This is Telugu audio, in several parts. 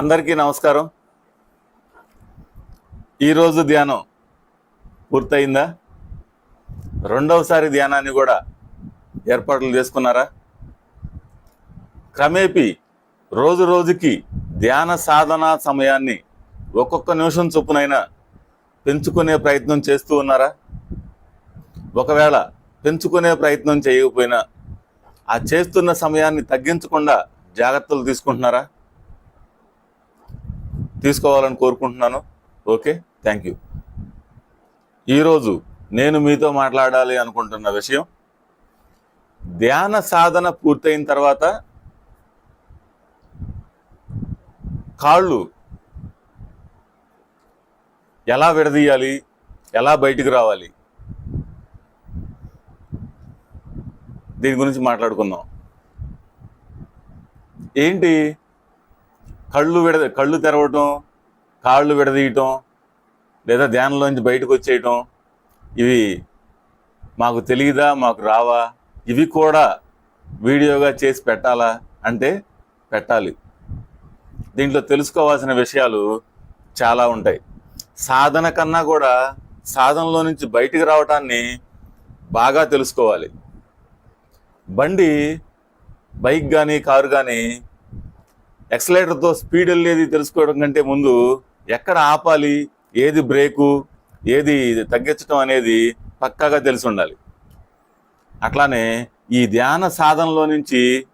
అందరికీ నమస్కారం. ఈరోజు ధ్యానం పూర్తయిందా? రెండవసారి ధ్యానాన్ని కూడా ఏర్పాట్లు చేసుకున్నారా? క్రమేపీ రోజు రోజుకి ధ్యాన సాధన సమయాన్ని ఒక్కొక్క నిమిషం చొప్పునైనా పెంచుకునే ప్రయత్నం చేస్తూ ఉన్నారా? ఒకవేళ పెంచుకునే ప్రయత్నం చేయకపోయినా ఆ చేస్తున్న సమయాన్ని తగ్గించకుండా జాగ్రత్తలు తీసుకుంటున్నారా? తీసుకోవాలని కోరుకుంటున్నాను. Okay thank you. ఈరోజు నేను మీతో మాట్లాడాలి అనుకుంటున్న విషయం ధ్యాన సాధన పూర్తయిన తర్వాత కాళ్ళు ఎలా విడదీయాలి ఎలా బయటికి రావాలి దీని గురించి మాట్లాడుకుందాం. ఏంటి? కళ్ళు విడ కళ్ళు తెరవటం కాళ్ళు విడదీయటం లేదా ధ్యానంలోంచి బయటకు వచ్చేయటం ఇవి మాకు తెలియదా మాకు రావా? ఇవి కూడా వీడియోగా చేసి పెట్టాలా? అంటే పెట్టాలి. దీంట్లో తెలుసుకోవాల్సిన విషయాలు చాలా ఉంటాయి. సాధన కన్నా కూడా సాధనలో నుంచి బయటికి రావటాన్ని బాగా తెలుసుకోవాలి. బండి బైక్ కానీ కారు కానీ ఎక్సలేటర్తో స్పీడ్ వెళ్ళేది తెలుసుకోవడం కంటే ముందు ఎక్కడ ఆపాలి ఏది బ్రేకు ఏది తగ్గించడం అనేది పక్కాగా తెలిసి ఉండాలి. అట్లానే ఈ ధ్యాన సాధనలో నుంచి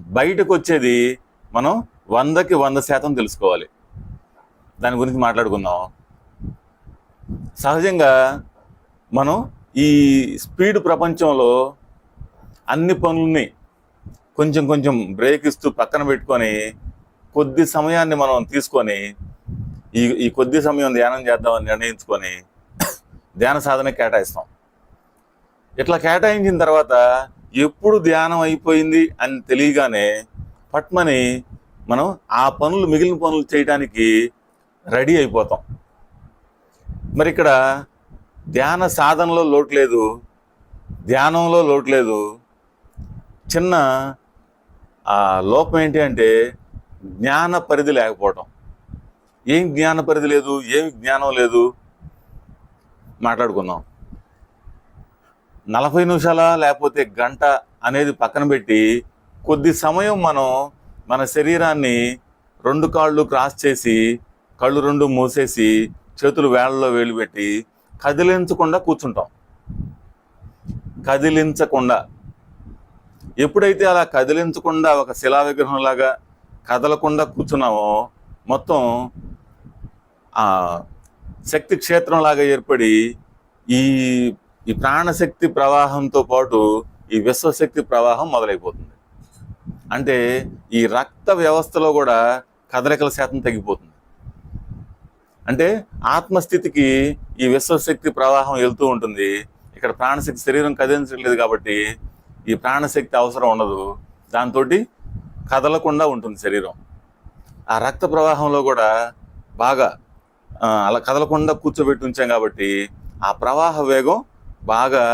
బయటకు వచ్చేది మనం వందకి వంద శాతం తెలుసుకోవాలి. దాని గురించి మాట్లాడుకుందాం. సహజంగా మనం ఈ స్పీడ్ ప్రపంచంలో అన్ని పనుల్ని కొంచెం కొంచెం బ్రేక్ ఇస్తూ పక్కన పెట్టుకొని కొద్ది సమయాన్ని మనం తీసుకొని ఈ ఈ కొద్ది సమయం ధ్యానం చేద్దామని నిర్ణయించుకొని ధ్యాన సాధన కేటాయిస్తాం. ఇట్లా కేటాయించిన తర్వాత ఎప్పుడు ధ్యానం అయిపోయింది అని తెలియగానే పట్మని మనం ఆ పనులు మిగిలిన పనులు చేయడానికి రెడీ అయిపోతాం. మరి ఇక్కడ ధ్యాన సాధనలో లోటు లేదు ధ్యానంలో లోటు లేదు చిన్న ఆ లోపం ఏంటి అంటే జ్ఞాన పరిధి లేకపోవటం. ఏం జ్ఞాన పరిధి లేదు? ఏం జ్ఞానం లేదు? మాట్లాడుకుందాం. నలభై నిమిషాల లేకపోతే గంట అనేది పక్కన పెట్టి కొద్ది సమయం మనం మన శరీరాన్ని రెండు కాళ్ళు క్రాస్ చేసి కళ్ళు రెండు మూసేసి చేతులు వేళ్ళలో వేలు పెట్టి కదిలించకుండా కూర్చుంటాం. కదిలించకుండా. ఎప్పుడైతే అలా కదిలించకుండా ఒక శిలా విగ్రహంలాగా కదలకుండా కూర్చున్నామో మొత్తం ఆ శక్తి క్షేత్రంలాగా ఏర్పడి ఈ ఈ ప్రాణశక్తి ప్రవాహంతో పాటు ఈ విశ్వశక్తి ప్రవాహం మొదలైపోతుంది. అంటే ఈ రక్త వ్యవస్థలో కూడా కదలికల శాతం తగ్గిపోతుంది. అంటే ఆత్మస్థితికి ఈ విశ్వశక్తి ప్రవాహం వెళ్తూ ఉంటుంది. ఇక్కడ ప్రాణశక్తి శరీరం కదిలించట్లేదు కాబట్టి ఈ ప్రాణశక్తి అవసరం ఉండదు. దాంతో కదలకుండా ఉంటుంది శరీరం. ఆ రక్త ప్రవాహంలో కూడా బాగా అలా కదలకుండా కూర్చోబెట్టి ఉంచాం కాబట్టి ఆ ప్రవాహ వేగం బాగా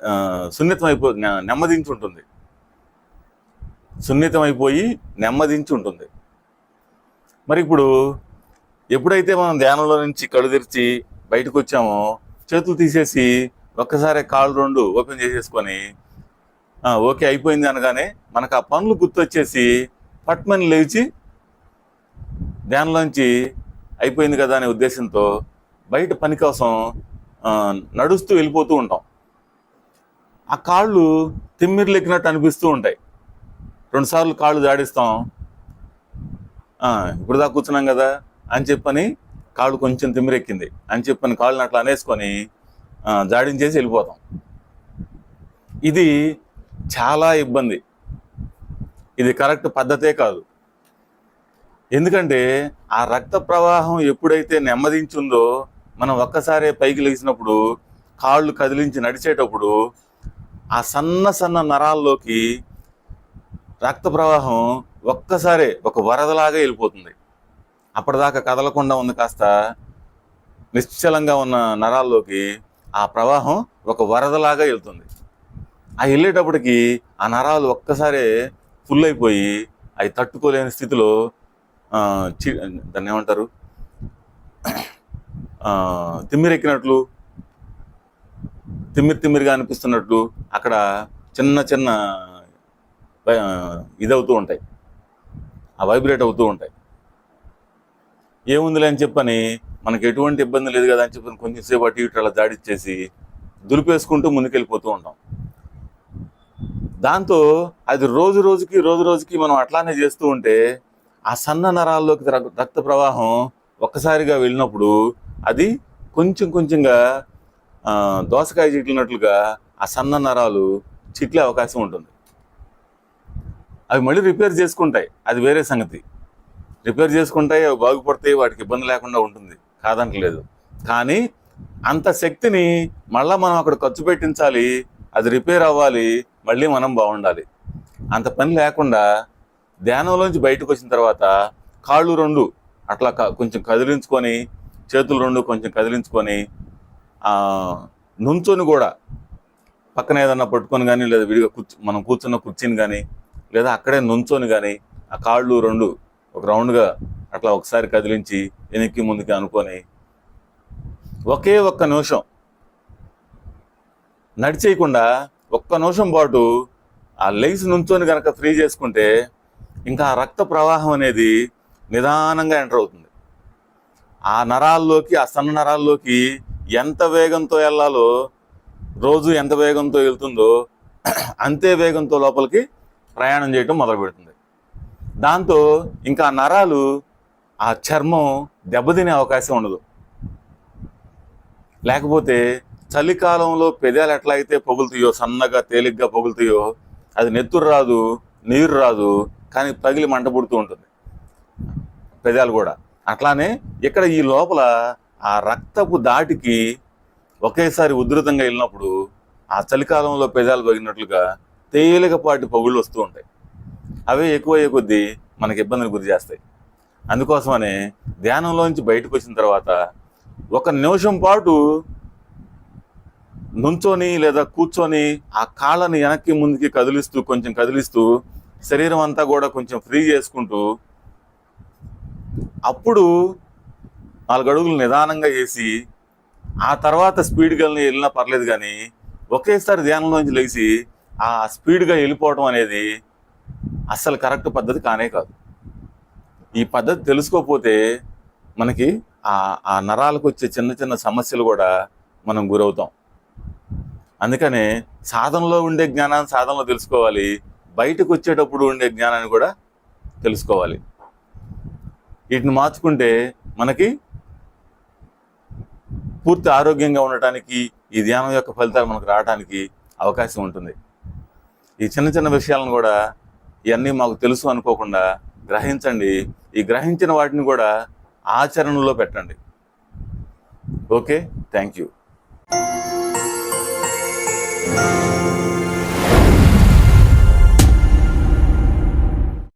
ఆ, సున్నితమైపో నెమ్మదించి ఉంటుంది. సున్నితమైపోయి నెమ్మదించి ఉంటుంది. మరి ఇప్పుడు ఎప్పుడైతే మనం ధ్యానంలో నుంచి కళ్ళు తెరిచి బయటకు వచ్చామో చేతులు తీసేసి ఒక్కసారి కాళ్ళు రెండు ఓపెన్ చేసేసుకొని ఓకే అయిపోయింది అనగానే మనకు ఆ పనులు గుర్తొచ్చేసి పట్మని లేచి ధ్యానంలోంచి అయిపోయింది కదా అనే ఉద్దేశంతో బయట పని కోసం నడుస్తూ వెళ్ళిపోతూ ఉంటాం. ఆ కాళ్ళు తిమ్మిర్లెక్కినట్టు అనిపిస్తూ ఉంటాయి. రెండుసార్లు కాళ్ళు జాడిస్తాం. ఇప్పుడు దాకా కూర్చున్నాం కదా అని చెప్పని కాళ్ళు కొంచెం తిమ్మిరెక్కింది అని చెప్పని కాళ్ళని అట్లా అనేసుకొని దాడించేసి జాడించేసి వెళ్ళిపోతాం. ఇది చాలా ఇబ్బంది. ఇది కరెక్ట్ పద్ధతే కాదు. ఎందుకంటే ఆ రక్త ప్రవాహం ఎప్పుడైతే నెమ్మదించుందో మనం ఒక్కసారి పైకి లేచినప్పుడు కాళ్ళు కదిలించి నడిచేటప్పుడు ఆ సన్న సన్న నరాల్లోకి రక్త ప్రవాహం ఒక్కసారే ఒక వరదలాగా వెళ్ళిపోతుంది. అప్పటిదాకా కదలకుండా ఉంది కాస్త నిశ్చలంగా ఉన్న నరాల్లోకి ఆ ప్రవాహం ఒక వరదలాగా వెళ్తుంది. ఆ వెళ్ళేటప్పటికి ఆ నరాలు ఒక్కసారే ఫుల్ అయిపోయి అవి తట్టుకోలేని స్థితిలో చి దాన్ని ఏమంటారు? తిమ్మిరెక్కినట్లు తిమ్మిరి తిమ్మిరిగా అనిపిస్తున్నట్లు అక్కడ చిన్న చిన్న ఇదవుతూ ఉంటాయి. ఆ వైబ్రేట్ అవుతూ ఉంటాయి. ఏముందిలే అని చెప్పని మనకి ఎటువంటి ఇబ్బంది లేదు కదా అని చెప్పని కొంచెంసేపు అటు ఇటు అలా దాడిచ్చేసి దులిపేసుకుంటూ ముందుకెళ్ళిపోతూ ఉంటాం. దాంతో అది రోజు రోజుకి రోజు రోజుకి మనం అట్లానే చేస్తూ ఉంటే ఆ సన్న నరాల్లోకి రక్త ప్రవాహం ఒక్కసారిగా వెళ్ళినప్పుడు అది కొంచెం కొంచెంగా దోసకాయ చిట్లినట్లుగా ఆ సన్న నరాలు చిట్లే అవకాశం ఉంటుంది. అవి మళ్ళీ రిపేర్ చేసుకుంటాయి. అది వేరే సంగతి. రిపేర్ చేసుకుంటాయి అవి బాగుపడతాయి వాటికి ఇబ్బంది లేకుండా ఉంటుంది. కాదంటలేదు. కానీ అంత శక్తిని మళ్ళీ మనం అక్కడ ఖర్చు పెట్టించాలి అది రిపేర్ అవ్వాలి మళ్ళీ మనం బాగుండాలి. అంత పని లేకుండా ధ్యానంలోంచి బయటకు వచ్చిన తర్వాత కాళ్ళు రెండు అట్లా కొంచెం కదిలించుకొని చేతులు రెండు కొంచెం కదిలించుకొని నుంచొని కూడా పక్కన ఏదన్నా పట్టుకొని కానీ లేదా విడిగా కూర్చు మనం కూర్చున్న కుర్చీని కానీ లేదా అక్కడే నుంచొని కానీ ఆ కాళ్ళు రెండు ఒక రౌండ్గా అట్లా ఒకసారి కదిలించి వెనక్కి ముందుకి అనుకొని ఒకే ఒక్క నిమిషం నడిచేయకుండా ఒక్క నిమిషం పాటు ఆ లెగ్స్ నుంచొని కనుక ఫ్రీ చేసుకుంటే ఇంకా రక్త ప్రవాహం అనేది నిదానంగా ఎంటర్ అవుతుంది. ఆ నరాల్లోకి ఆ సన్న నరాల్లోకి ఎంత వేగంతో వెళ్ళాలో రోజు ఎంత వేగంతో వెళ్తుందో అంతే వేగంతో లోపలికి ప్రయాణం చేయటం మొదలు పెడుతుంది దాంతో ఇంకా నరాలు ఆ చర్మం దెబ్బతినే అవకాశం ఉండదు. లేకపోతే చలికాలంలో పెదాలు ఎట్లా అయితే పొగులుతాయో సన్నగా తేలిగ్గా పొగులుతాయో అది నెత్తురు రాదు నీరు రాదు కానీ పగిలి మంట పుడుతూ ఉంటుంది. పెదాలు కూడా. అట్లానే ఇక్కడ ఈ లోపల ఆ రక్తపు దాటికి ఒకేసారి ఉధృతంగా వెళ్ళినప్పుడు ఆ చలికాలంలో పెదాలు పగిలినట్లుగా తేలికపాటి పగుళ్ళు వస్తూ ఉంటాయి. అవే ఎక్కువయ్యే కొద్దీ మనకి ఇబ్బందులు గురి చేస్తాయి. అందుకోసమనే ధ్యానంలోంచి బయటకు వచ్చిన తర్వాత ఒక నిమిషం పాటు నుంచొని లేదా కూర్చొని ఆ కాళ్ళని వెనక్కి ముందుకి కదిలిస్తూ కొంచెం కదిలిస్తూ శరీరం అంతా కూడా కొంచెం ఫ్రీ చేసుకుంటూ అప్పుడు నాలుగు అడుగులు నిదానంగా వేసి ఆ తర్వాత స్పీడ్గా వెళ్ళినా పర్లేదు కానీ ఒకేసారి ధ్యానంలోంచి లేచి ఆ స్పీడ్గా వెళ్ళిపోవడం అనేది అస్సలు కరెక్ట్ పద్ధతి కానే కాదు. ఈ పద్ధతి తెలుసుకోకపోతే మనకి ఆ ఆ నరాలకు వచ్చే చిన్న చిన్న సమస్యలు కూడా మనం గురవుతాం. అందుకనే సాధనలో ఉండే జ్ఞానాన్ని సాధనలో తెలుసుకోవాలి. బయటకు వచ్చేటప్పుడు ఉండే జ్ఞానాన్ని కూడా తెలుసుకోవాలి. వీటిని మార్చుకుంటే మనకి పూర్తి ఆరోగ్యంగా ఉండటానికి ఈ ధ్యానం యొక్క ఫలితాలు మనకు రావడానికి అవకాశం ఉంటుంది. ఈ చిన్న చిన్న విషయాలను కూడా ఇవన్నీ మాకు తెలుసు అనుకోకుండా గ్రహించండి. ఈ గ్రహించిన వాటిని కూడా ఆచరణలో పెట్టండి. ఓకే? Thank you. Bye.